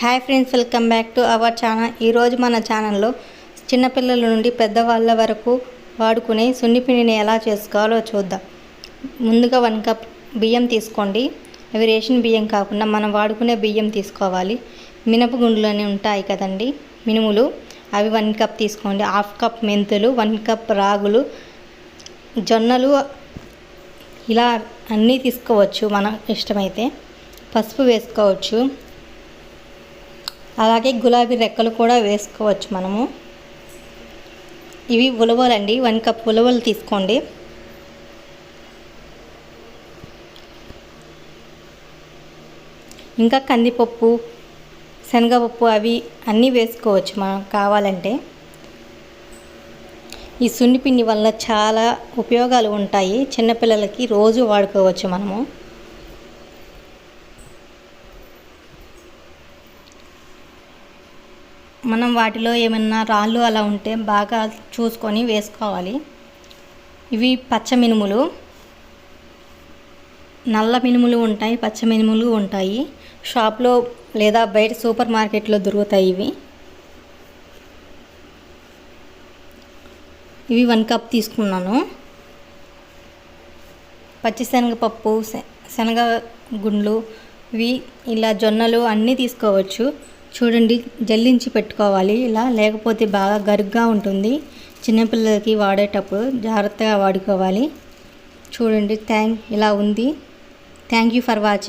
Hi friends welcome back to our channel. ఈరోజు మన ఛానల్లో చిన్నపిల్లల నుండి పెద్దవాళ్ళ వరకు వాడుకునే సున్నిపిండిని ఎలా చేసుకోవాలో చూద్దాం. ముందుగా వన్ కప్ బియ్యం తీసుకోండి. అవి రేషన్ బియ్యం కాకుండా మనం వాడుకునే బియ్యం తీసుకోవాలి. మినపగుండ్లు ఉంటాయి కదండి మినుములు. అవి వన్ కప్ తీసుకోండి. హాఫ్ కప్ మెంతులు వన్ కప్ రాగులు జొన్నలు. ఇలా అన్నీ తీసుకోవచ్చు మన ఇష్టమైతే. పసుపు వేసుకోవచ్చు. అలాగే గులాబీ రెక్కలు కూడా వేసుకోవచ్చు మనము. ఇవి ఉలవలండి. వన్ కప్ ఉలవలు తీసుకోండి. ఇంకా కందిపప్పు శనగపప్పు అవి అన్నీ వేసుకోవచ్చు మనం కావాలంటే. ఈ సున్నిపిండి వల్ల చాలా ఉపయోగాలు ఉంటాయి. చిన్నపిల్లలకి రోజు వాడుకోవచ్చు మనము. మనం వాటిలో ఏమన్నా రాళ్ళు అలా ఉంటే బాగా చూసుకొని వేసుకోవాలి. ఇవి పచ్చ మినుములు. నల్ల మినుములు ఉంటాయి పచ్చ మినుములు ఉంటాయి. షాప్లో లేదా బయట సూపర్ మార్కెట్లో దొరుకుతాయి ఇవి. ఇవి వన్ కప్ తీసుకున్నాను. పచ్చిశనగపప్పు శనగ గుండ్లు ఇవి ఇలా జొన్నలు అన్నీ తీసుకోవచ్చు. చూడండి జల్లించి పెట్టుకోవాలి. ఇలా లేకపోతే బాగా గరుగ్గా ఉంటుంది. చిన్నపిల్లలకి వాడేటప్పుడు జాగ్రత్తగా వాడుకోవాలి. చూడండి థ్యాంక్ ఇలా ఉంది. Thank you for watching